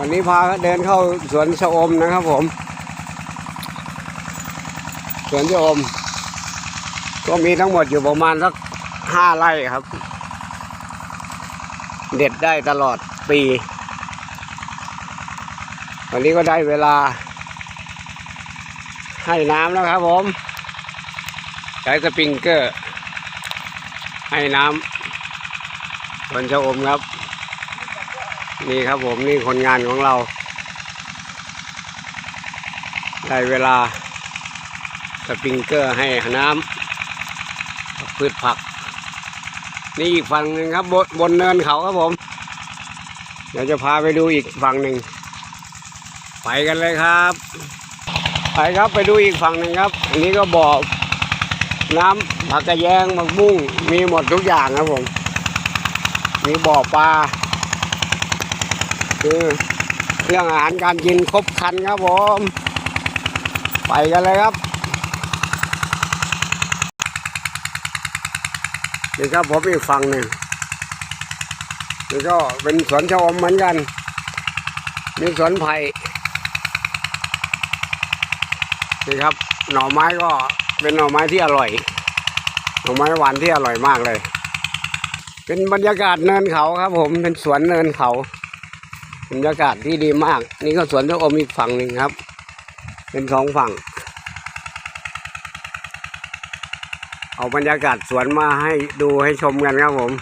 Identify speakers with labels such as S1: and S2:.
S1: วันนี้พาเดินเข้าสวนชะอมนะครับผม สวนชะอม ก็มีทั้งหมดอยู่ประมาณสักห้าไร่ครับ เด็ดได้ตลอดปี วันนี้ก็ได้เวลา ให้น้ำแล้วครับผม ใช้สปริงเกอร์ ให้น้ำสวนชะอมครับ นี่ครับผมนี่คนงานของเรา ได้เวลาสปริงเกอร์ให้น้ำพืชผัก นี่อีกฝั่งหนึ่งครับบนบนเนินเขาครับผม เดี๋ยวจะพาไปดูอีกฝั่งหนึ่ง ไปกันเลยครับ ไปครับไปดูอีกฝั่งหนึ่งครับ อันนี้ก็บ่อน้ำผักกระแยงมักบุ้งมีหมดทุกอย่างครับผม มีบ่อปลา เรื่องอาหารการกินครบครันครับผมไปกันเลยครับนี่ครับผมอีกฝั่งหนึ่งนี่ก็เป็นสวนชะอมเหมือนกันมีสวนไผ่นี่ครับ หน่อไม้ก็เป็นหน่อไม้ที่อร่อย หน่อไม้หวานที่อร่อยมากเลย เป็นบรรยากาศเนินเขาครับผมเป็นสวนเนินเขา บรรยากาศที่ดีมาก นี่ก็สวนชะอมอีกฝั่งหนึ่งครับ เป็นสองฝั่ง เอาบรรยากาศสวนมาให้ดูให้ชมกันครับผม